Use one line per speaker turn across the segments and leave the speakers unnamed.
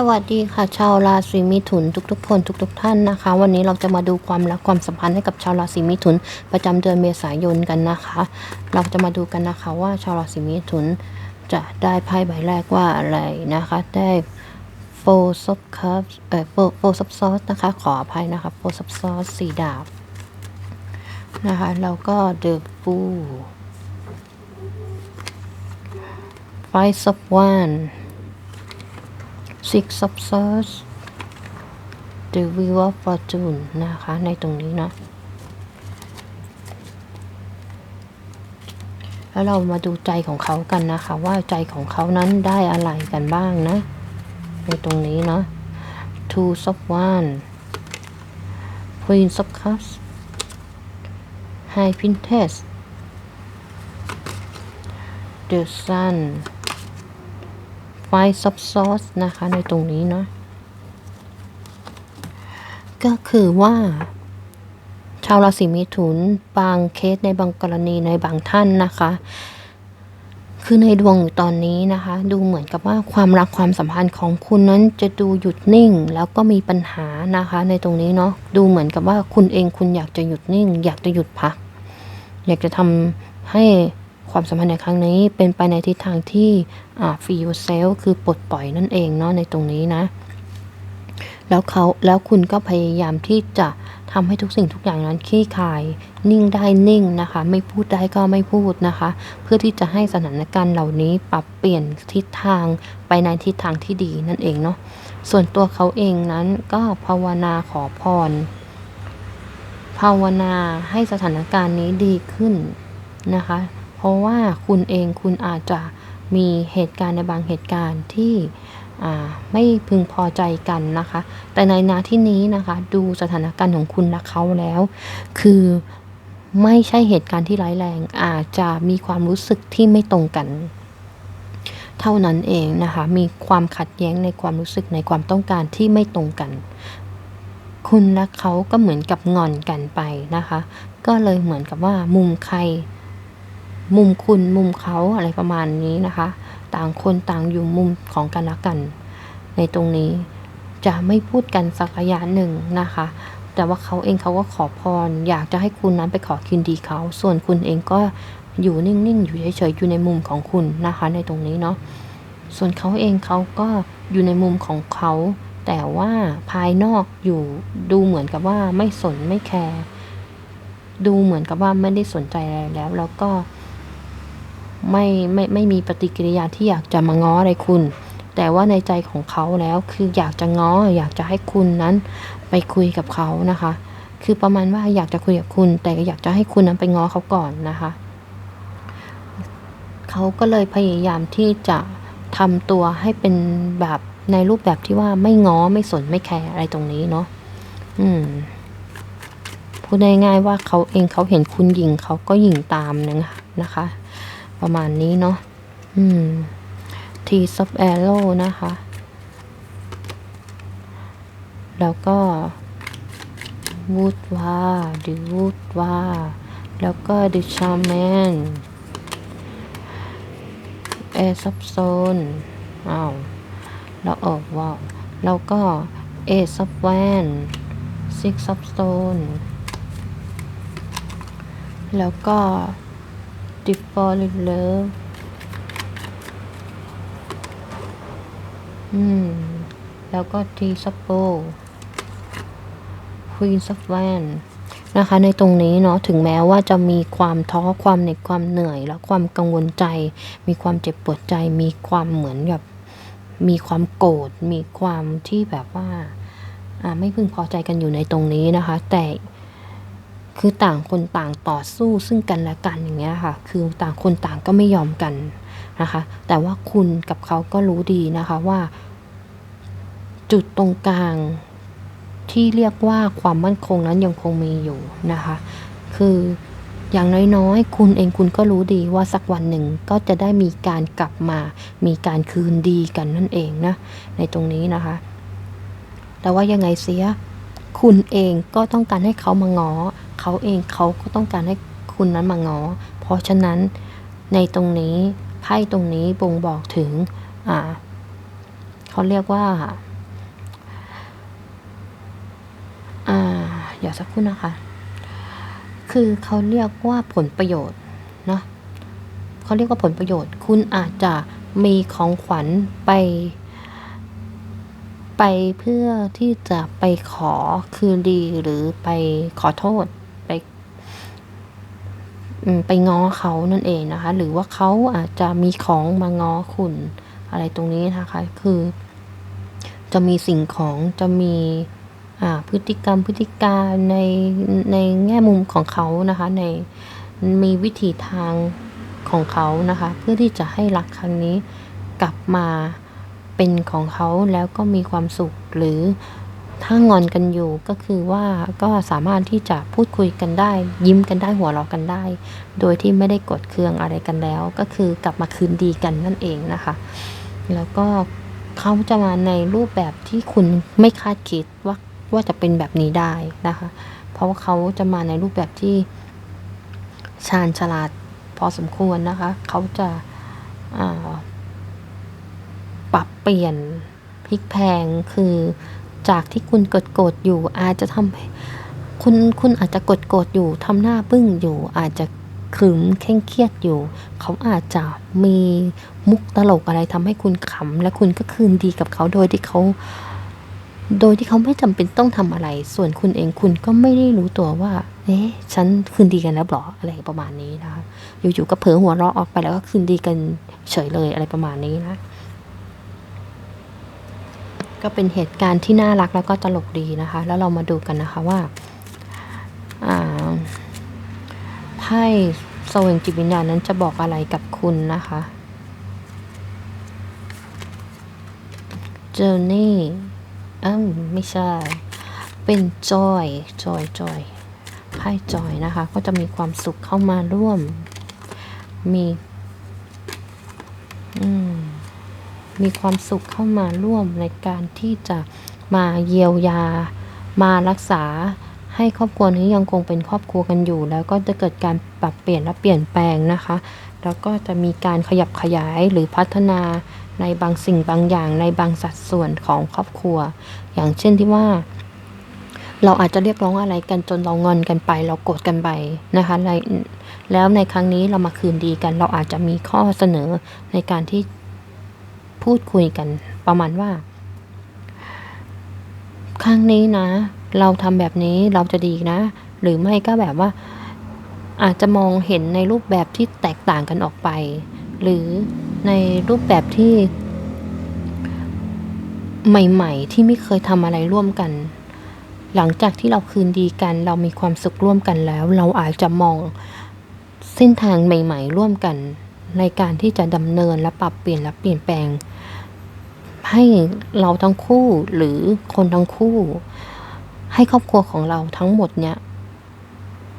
สวัสดีค่ะชาวราศีมิถุนทุกๆคนทุก ๆ ท่านนะคะ วันนี้เราจะมาดูความรักความสัมพันธ์ให้กับชาวราศีมิถุน ประจำเดือนเมษายนกันนะคะ เราจะมาดูกันนะคะว่าชาวราศีมิถุนจะได้ไพ่ใบแรกว่าอะไรนะคะ ได้โฟซับคัพเอ่อโฟโฟซับซอสนะคะขออภัยนะคะโฟซับซอสสีดาบนะคะแล้วก็เดอะฟูไฟซับวัน Six of Swords The Wheel of Fortune นะคะ ในตรงนี้นะ แล้วเรามาดูใจของเขากันนะคะ ว่าใจของเขานั้นได้อะไรกันบ้างนะ ในตรงนี้เนาะ Two of One Queen of Cups High Princess The Sun ไฟซับซอสนะคะในตรงนี้เนาะก็คือว่า ชาวราศีมิถุนบางเคสในบางกรณีในบางท่านนะคะ คือในดวงตอนนี้นะคะ ดูเหมือนกับว่าความรักความสัมพันธ์ของคุณนั้นจะดูหยุดนิ่ง แล้วก็มีปัญหานะคะ ในตรงนี้เนาะดูเหมือนกับว่าคุณเองคุณอยากจะหยุดนิ่ง อยากจะหยุดพัก อยากจะทำให้ ความสัมพันธ์ในครั้งนี้เป็นไปในทิศทางที่ free yourself คือปลดปล่อยนั่นเองเนาะในตรงนี้นะ แล้วเขาแล้วคุณก็พยายามที่จะทำให้ทุกสิ่งทุกอย่างนั้นคลี่คลาย นิ่งได้นิ่งนะคะ ไม่พูดได้ก็ไม่พูดนะคะ เพื่อที่จะให้สถานการณ์เหล่านี้ปรับเปลี่ยนทิศทางไปในทิศทางที่ดีนั่นเองเนาะส่วนตัวเขาเองนั้นก็ภาวนาขอพร ภาวนาให้สถานการณ์นี้ดีขึ้นนะคะ เพราะว่าคุณเองคุณอาจจะมีเหตุการณ์ในบางเหตุการณ์ที่ไม่พึงพอใจกันนะคะ แต่ในนาที่นี้นะคะ ดูสถานการณ์ของคุณและเขาแล้ว คือไม่ใช่เหตุการณ์ที่ร้ายแรง อาจจะมีความรู้สึกที่ไม่ตรงกัน เท่านั้นเองนะคะ มีความขัดแย้งในความรู้สึกในความต้องการที่ไม่ตรงกัน คุณและเขาก็เหมือนกับงอนกันไปนะคะ ก็เลยเหมือนกับว่ามุมใคร มุมคุณมุมเขาอะไรประมาณนี้นะคะ ต่างคนต่างอยู่มุมของกันและกัน ในตรงนี้จะไม่พูดกันสักระยะหนึ่งนะคะ แต่ว่าเขาเองเขาก็ขอพร อยากจะให้คุณนั้นไปขอคืนดีเขา ส่วนคุณเองก็อยู่นิ่งๆ อยู่เฉยๆ อยู่ในมุมของคุณนะคะ ในตรงนี้เนาะ ส่วนเขาเองเขาก็อยู่ในมุมของเขา แต่ว่าภายนอกอยู่ดูเหมือนกับว่าไม่สนไม่แคร์ ดูเหมือนกับว่าไม่ได้สนใจอะไรแล้ว แล้วก็ ไม่ไม่ไม่มีปฏิกิริยาที่อยากจะมาง้ออะไรคุณ แต่ว่าในใจของเขาแล้วคืออยากจะง้ออยากจะให้คุณนั้นไปคุยกับเขานะคะ คือประมาณว่าอยากจะคุยกับคุณ แต่อยากจะให้คุณนั้นไปง้อเขาก่อนนะคะเขาก็เลยพยายามที่จะทำตัวให้เป็นแบบในรูปแบบที่ว่าไม่ง้อไม่สนไม่แคร์อะไรตรงนี้เนาะอืมพูดง่ายๆว่าเขาเองเขาเห็นคุณหญิงเขาก็หญิงตามนะคะ ประมาณนี้เนาะอืมทีซอฟแอโร่นะคะ แล้วก็วูดว่าดิวูดว่า แล้วก็ดิชาแมนแอร์ซับโซนอ้าวแล้วออกว่าแล้วก็เอซับแวนซิกซับโซนแล้วก็ ดิฟอร์ลิเลิฟอืม แล้วก็ทีซับโปควีนซับแวนนะคะ ในตรงนี้เนาะถึงแม้ว่าจะมีความท้อความเหน็ดความเหนื่อย และความกังวลใจ มีความเจ็บปวดใจ มีความเหมือนกับ มีความโกรธมีความที่แบบว่าอ่าไม่พึงพอใจกันอยู่ในตรงนี้นะคะ แต่ คือต่างคนต่างต่อสู้ซึ่งกันและกันอย่างเงี้ยค่ะ คือต่างคนต่างก็ไม่ยอมกันนะคะ แต่ว่าคุณกับเขาก็รู้ดีนะคะว่า จุดตรงกลางที่เรียกว่าความมั่นคงนั้นยังคงมีอยู่นะคะ คืออย่างน้อยๆ คุณเองคุณก็รู้ดีว่าสักวันหนึ่งก็จะได้มีการกลับมา มีการคืนดีกันนั่นเองนะ ในตรงนี้นะคะ แต่ว่ายังไงเสีย คุณเองก็ต้องการให้เขามางอ เขาเองเขาก็ต้องการให้คุณนั้นมางอ เพราะฉะนั้นในตรงนี้ไพ่ตรงนี้บ่งบอกถึงอ่าเขาเรียกว่าอ่าเดี๋สักครู่นะคะ คือเขาเรียกว่าผลประโยชน์นะเขาเรียกว่าผลประโยชน์ คุณอาจจะมีของขวัญไป ไปเพื่อที่จะไปขอคืนดีหรือไปขอโทษไปไปง้อเขานั่นเองนะคะ หรือว่าเขาอาจจะมีของมาง้อคุณอะไรตรงนี้นะคะ คือ จะมีสิ่งของจะมีพฤติกรรมพฤติการในในแง่มุมของเขานะคะ ในมีวิธีทางของเขานะคะ เพื่อที่จะให้รักครั้งนี้กลับมา เป็นของเขาแล้วก็มีความสุข หรือถ้างอนกันอยู่ก็คือว่าก็สามารถที่จะพูดคุยกันได้ ยิ้มกันได้หัวเราะกันได้ โดยที่ไม่ได้กดเคืองอะไรกันแล้ว ก็คือกลับมาคืนดีกันนั่นเองนะคะ แล้วก็เขาจะมาในรูปแบบที่คุณไม่คาดคิดว่าว่าจะเป็นแบบนี้ได้นะคะ เพราะว่าเขาจะมาในรูปแบบที่ชาญฉลาดพอสมควรนะคะ เขาจะอ่า ปรับเปลี่ยนพลิกแพงคือจากที่คุณกดโกรธอยู่ อาจจะทำคุณคุณอาจจะกดโกรธอยู่ทำหน้าบึ้งอยู่ อาจจะขรึมเคร่งเครียดอยู่ เขาอาจจะมีมุกตลกอะไรทำให้คุณขำและคุณก็คืนดีกับเขาโดยที่เขา โดยที่เขาไม่จำเป็นต้องทำอะไร ส่วนคุณเองคุณก็ไม่ได้รู้ตัวว่าเอ๊ะฉันคืนดีกันแล้วหรออะไรประมาณนี้นะคะอยู่ๆก็เผลอหัวเราะออกไปแล้วก็คืนดีกันเฉยเลยอะไรประมาณนี้นะ ก็เป็นเหตุการณ์ที่น่ารักแล้วก็ตลกดีนะคะ แล้วเรามาดูกันนะคะว่าไพ่สวงจิตวิญญาณนั้นจะบอกอะไรกับคุณนะคะ Journey อ้าไม่ใช่ เป็น Joy Joy Joy ไพ่จอยนะคะ ก็จะมีความสุขเข้ามาร่วม มีอืม มีความสุขเข้ามาร่วมในการที่จะมาเยียวยา มารักษาให้ครอบครัวนี้ยังคงเป็นครอบครัวกันอยู่ แล้วก็จะเกิดการปรับเปลี่ยนและเปลี่ยนแปลงนะคะ แล้วก็จะมีการขยับขยายหรือพัฒนาในบางสิ่งบางอย่างในบางสัดส่วนของครอบครัว อย่างเช่นที่ว่า เราอาจจะเรียกร้องอะไรกันจนเรางอนกันไป เราโกรธกันไปนะคะแล้วในครั้งนี้เรามาคืนดีกัน เราอาจจะมีข้อเสนอในการที่ พูดคุยกัน ประมาณว่า ครั้งนี้นะ เราทำแบบนี้เราจะดีนะ หรือไม่ก็แบบว่า อาจจะมองเห็นในรูปแบบที่แตกต่างกันออกไป หรือในรูปแบบที่ ใหม่ ๆ ที่ไม่เคยทำอะไรร่วมกัน หลังจากที่เราคืนดีกัน เรามีความสุขร่วมกันแล้ว เราอาจจะมองเส้นทางใหม่ ๆ ร่วมกัน ในการที่จะดำเนินและปรับเปลี่ยนและเปลี่ยนแปลง ให้เราทั้งคู่หรือคนทั้งคู่ ให้ครอบครัวของเราทั้งหมดเนี่ย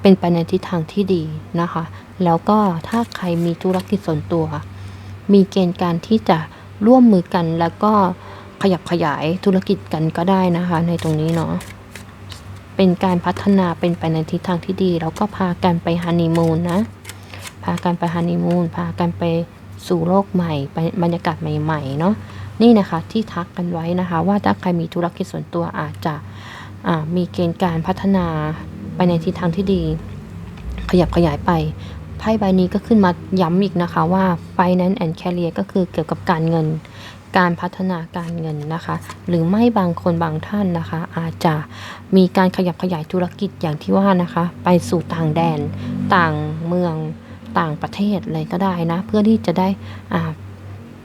เป็นไปในทิศทางที่ดีนะคะ แล้วก็ถ้าใครมีธุรกิจส่วนตัว มีเกณฑ์การที่จะร่วมมือกันแล้วก็ขยับขยายธุรกิจกันก็ได้นะคะ ในตรงนี้เนาะเป็นการพัฒนาเป็นไปในทิศทางที่ดี แล้วก็พากันไปฮันนีมูนนะ พากันไปฮันนีมูนพากันไปสู่โลกใหม่ไปบรรยากาศใหม่ๆเนาะนี่นะคะที่ทักกันไว้นะคะ ว่าถ้าใครมีธุรกิจส่วนตัวอาจจะมีเกณฑ์การพัฒนาไปในทิศทางที่ดี ขยับขยายไปไพ่ใบนี้ก็ขึ้นมาย้ำอีกนะคะว่า finance and career ก็คือเกี่ยวกับการเงิน การพัฒนาการเงินนะคะ หรือไม่บางคนบางท่านนะคะ อาจจะมีการขยับขยายธุรกิจอย่างที่ว่านะคะ ไปสู่ต่างแดน ต่างเมือง ต่างประเทศอะไรก็ได้นะ เพื่อที่จะได้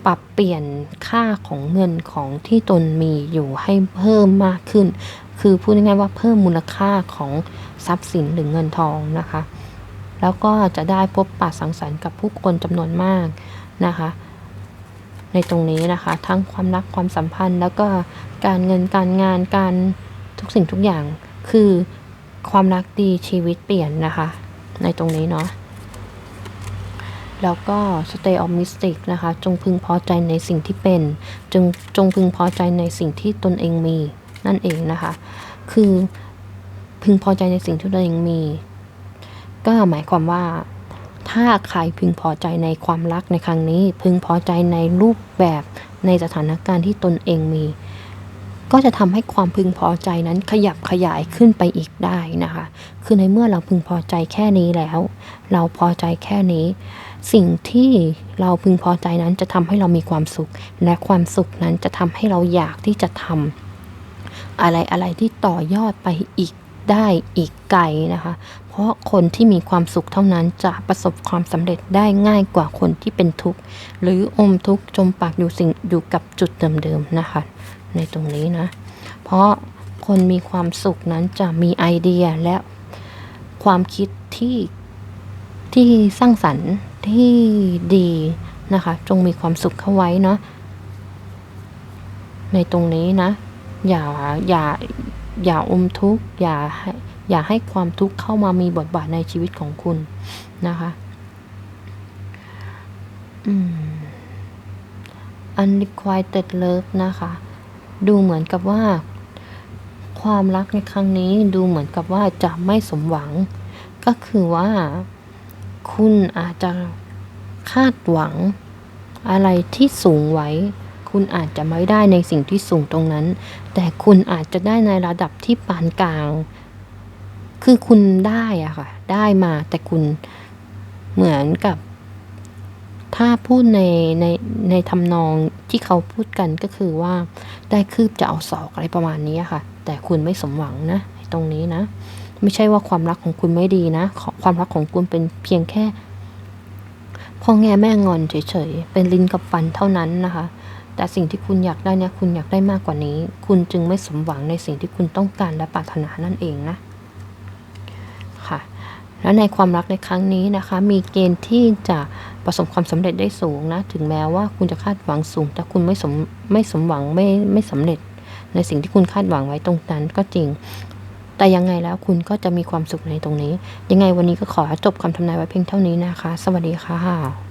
ปรับเปลี่ยนค่าของเงินของที่ตนมีอยู่ให้เพิ่มมากขึ้น คือพูดง่ายๆว่าเพิ่มมูลค่าของทรัพย์สินหรือเงินทองนะคะ แล้วก็จะได้พบปะสังสรรค์กับผู้คนจำนวนมากนะคะ ในตรงนี้นะคะ ทั้งความรักความสัมพันธ์ แล้วก็การเงินการงานการทุกสิ่งทุกอย่างคือความรักดีชีวิตเปลี่ยนนะคะ ในตรงนี้เนาะ แล้วก็ stay optimistic นะคะ จงพึงพอใจในสิ่งที่เป็น จงจงพึงพอใจในสิ่งที่ตนเองมี นั่นเองนะคะ คือพึงพอใจในสิ่งที่ตนเองมี ก็หมายความว่า ถ้าใครพึงพอใจในความรักในครั้งนี้ พึงพอใจในรูปแบบในสถานการณ์ที่ตนเองมี ก็ก็จะทำให้ความพึงพอใจนั้นขยับขยายขึ้นไปอีกได้นะคะ คือในเมื่อเราพึงพอใจแค่นี้แล้ว เราพอใจแค่นี้ สิ่งที่เราพึงพอใจนั้นจะทำให้เรามีความสุข และความสุขนั้นจะทำให้เราอยากที่จะทำอะไรอะไรที่ต่อยอดไปอีกได้อีกไกลนะคะ เพราะคนที่มีความสุขเท่านั้นจะประสบความสำเร็จได้ง่ายกว่าคนที่เป็นทุกข์ หรืออมทุกข์จมปากอยู่สิ่งอยู่กับจุดเดิมๆนะคะ ในตรงนี้นะ เพราะคนมีความสุขนั้นจะมีไอเดียและความคิดที่ที่สร้างสรรค์ ที่ดีนะคะ จงมีความสุขเข้าไว้เนาะในตรงนี้นะ อย่าอย่าอย่าอมทุกข์อย่าให้อย่าให้ความทุกข์เข้ามามีบทบาทในชีวิตของคุณนะคะอืม unrequited love นะคะ ดูเหมือนกับว่า ความรักในครั้งนี้ดูเหมือนกับว่าจะไม่สมหวัง ก็คือว่า คุณอาจจะคาดหวังอะไรที่สูงไว้ คุณอาจจะไม่ได้ในสิ่งที่สูงตรงนั้น แต่คุณอาจจะได้ในระดับที่ปานกลาง คือคุณได้อะค่ะ ได้มาแต่คุณเหมือนกับ ถ้าพูดในในในทำนองที่เขาพูดกันก็คือว่า ได้คืบจะเอาศอกอะไรประมาณนี้ค่ะ แต่คุณไม่สมหวังนะ ตรงนี้นะ ไม่ใช่ว่าความรักของคุณไม่ดีนะ ความรักของคุณเป็นเพียงแค่พ่อแง่แม่งอนเฉยๆ เป็นลิ้นกับฟันเท่านั้นนะคะ แต่สิ่งที่คุณอยากได้เนี่ย คุณอยากได้มากกว่านี้ คุณจึงไม่สมหวังในสิ่งที่คุณต้องการและปรารถนานั่นเองนะ ค่ะ และในความรักในครั้งนี้นะคะ มีเกณฑ์ที่จะประสบความสำเร็จได้สูงนะ ถึงแม้ว่าคุณจะคาดหวังสูง แต่คุณไม่สมไม่สมหวังไม่ไม่สำเร็จ ในสิ่งที่คุณคาดหวังไว้ตรงนั้นก็จริง แต่ยังไงแล้วคุณก็จะมีความสุขในตรงนี้ ยังไงวันนี้ก็ขอจบคำทำนายไว้เพียงเท่านี้นะคะ สวัสดีค่ะ